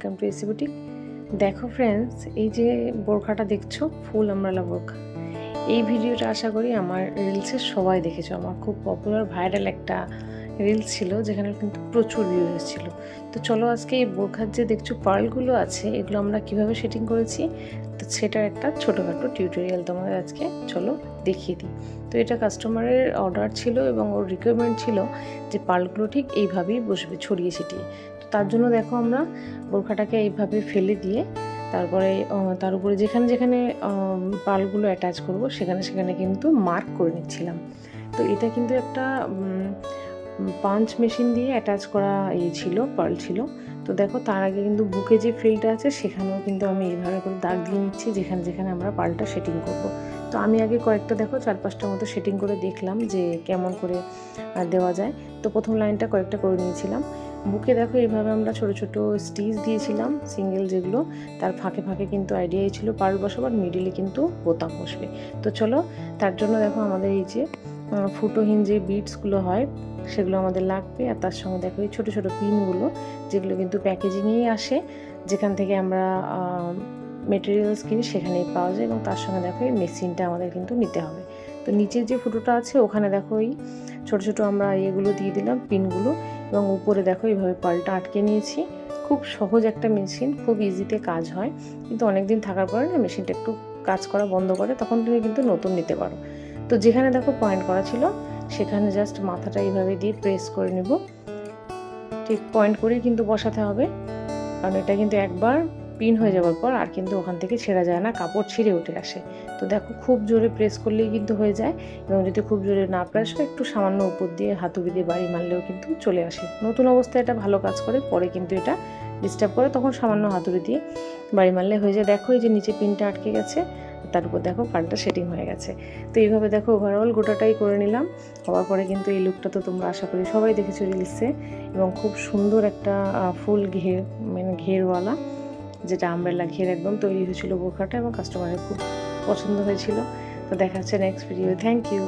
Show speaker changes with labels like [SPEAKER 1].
[SPEAKER 1] Welcome to AC boutique দেখো friends এই যে বোরখাটা দেখছ, ফুল আমরালা বোরখা। এই ভিডিওটা আশা করি আমার রিলসে সবাই দেখেছ। আমার খুব পপুলার ভাইরাল একটা রিলস ছিল, যেখানে কিন্তু প্রচুর ভিউ এসেছিল। তো চলো আজকে এই বোরখার যে দেখছ পার্লগুলো আছে, এগুলো আমরা কীভাবে সেটিং করেছি, তো সেটার একটা ছোটোখাটো টিউটোরিয়াল তোমাদের আজকে চলো দেখিয়ে দিই। তো এটা কাস্টমারের অর্ডার ছিল এবং ওর রিকোয়ারমেন্ট ছিল যে পার্লগুলো ঠিক এইভাবেই বসবে ছড়িয়ে ছিটিয়ে। তার জন্য দেখো আমরা বোরখাটাকে এইভাবে ফেলে দিয়ে তারপরে তার উপরে যেখানে যেখানে পালগুলো অ্যাটাচ করব, সেখানে সেখানে কিন্তু মার্ক করে নিচ্ছিলাম। তো এটা কিন্তু একটা পাঞ্চ মেশিন দিয়ে অ্যাটাচ করা ইয়ে ছিল পার্ল ছিল। তো দেখো তার আগে কিন্তু বুকে যে ফিল্ডটা আছে, সেখানেও কিন্তু আমি এইভাবে করে দাগ দিয়ে নিচ্ছি, যেখানে যেখানে আমরা পালটা সেটিং করব। তো আমি আগে কয়েকটা দেখো চার পাঁচটা মতো সেটিং করে দেখলাম যে কেমন করে দেওয়া যায়। তো প্রথম লাইনটা কয়েকটা করে নিয়েছিলাম। বুকে দেখো এইভাবে আমরা ছোট ছোট স্টিচ দিয়েছিলাম, সিঙ্গেল যেগুলো। তার ফাঁকে ফাঁকে কিন্তু আইডিয়াই ছিল পার্ল বসাবার মিডিলে কিন্তু বোতাম বসবে। তো চলো, তার জন্য দেখো আমাদের এই যে ফুটোহীন যে বিটসগুলো হয়, সেগুলো আমাদের লাগবে। আর তার সঙ্গে দেখো এই ছোটো ছোটো পিনগুলো যেগুলো কিন্তু প্যাকেজিংয়েই আসে। যেখান থেকে আমরা মেটেরিয়ালস কিনি, সেখানেই পাওয়া যায়। এবং তার সঙ্গে দেখো এই মেশিনটা আমাদের কিন্তু নিতে হবে। তো নিচের যে ফুটোটা আছে, ওখানে দেখো এই ছোটো ছোটো আমরা ইয়েগুলো দিয়ে দিলাম পিনগুলো এবং উপরে দেখো এইভাবে পালটা আটকে নিয়েছি। খুব সহজ একটা মেশিন, খুব ইজিতে কাজ হয়। কিন্তু অনেক দিন থাকার পরে না মেশিনটা একটু কাজ করা বন্ধ করে, তখন তুমি কিন্তু নতুন নিতে পারো। তো যেখানে দেখো পয়েন্ট করা ছিল, সেখানে জাস্ট মাথাটা এইভাবে দিয়ে প্রেস করে নেব। ঠিক পয়েন্ট করেই কিন্তু বসাতে হবে। কারণ এটা কিন্তু একবার পিন হয়ে যাওয়ার পর আর কিন্তু ওখান থেকে ছেঁড়া যায় না, কাপড় ছিঁড়ে উঠে আসে। তো দেখো খুব জোরে প্রেস করলেই কিন্তু হয়ে যায় এবং যদি খুব জোরে না প্রেস হয়, একটু সামান্য উপর দিয়ে হাতুড়ি দিয়ে বাড়ি মারলেও কিন্তু চলে আসে। নতুন অবস্থায় এটা ভালো কাজ করে, পরে কিন্তু এটা ডিস্টার্ব করে, তখন সামান্য হাতুড়ি দিয়ে বাড়ি মারলে হয়ে যায়। দেখো এই যে নিচে পিনটা আটকে গেছে, তার উপর দেখো পাল্টা সেটিং হয়ে গেছে। তো এইভাবে দেখো ওভারঅল গোটাটাই করে নিলাম, হওয়ার পরে কিন্তু এই লুকটা তো তোমরা আশা করি সবাই দেখেছ রিলসে এবং খুব সুন্দর একটা ফুল ঘের মানে ঘেরওয়ালা। যেটা আমরা ঘের একদম তৈরি হয়েছিল বোরখাটা এবং কাস্টমারের খুব পছন্দ হয়েছিল। তো দেখা হচ্ছে নেক্সট ভিডিও থ্যাংক ইউ